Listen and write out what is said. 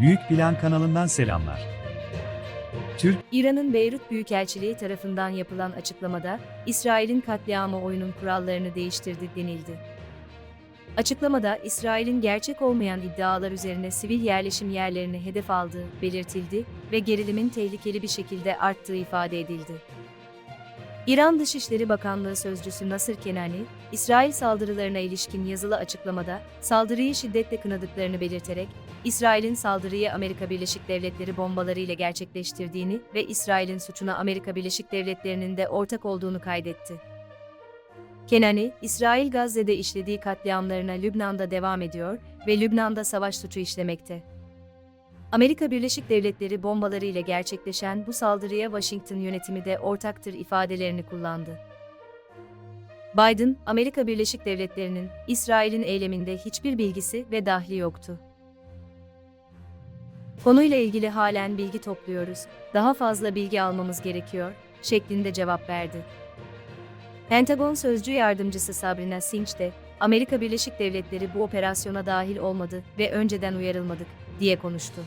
Büyük Plan kanalından selamlar. Türk İran'ın Beyrut Büyükelçiliği tarafından yapılan açıklamada, İsrail'in katliamı oyunun kurallarını değiştirdi denildi. Açıklamada, İsrail'in gerçek olmayan iddialar üzerine sivil yerleşim yerlerini hedef aldığı belirtildi ve gerilimin tehlikeli bir şekilde arttığı ifade edildi. İran Dışişleri Bakanlığı Sözcüsü Nasır Kenani, İsrail saldırılarına ilişkin yazılı açıklamada saldırıyı şiddetle kınadıklarını belirterek, İsrail'in saldırıyı Amerika Birleşik Devletleri bombaları ile gerçekleştirdiğini ve İsrail'in suçuna Amerika Birleşik Devletleri'nin de ortak olduğunu kaydetti. Kenani, İsrail Gazze'de işlediği katliamlarına Lübnan'da devam ediyor ve Lübnan'da savaş suçu işlemekte. Amerika Birleşik Devletleri bombaları ile gerçekleşen bu saldırıya Washington yönetimi de ortaktır ifadelerini kullandı. Biden, Amerika Birleşik Devletleri'nin İsrail'in eyleminde hiçbir bilgisi ve dahli yoktu. Konuyla ilgili halen bilgi topluyoruz, daha fazla bilgi almamız gerekiyor, şeklinde cevap verdi. Pentagon Sözcü Yardımcısı Sabrina Singh de, Amerika Birleşik Devletleri bu operasyona dahil olmadı ve önceden uyarılmadık, diye konuştu.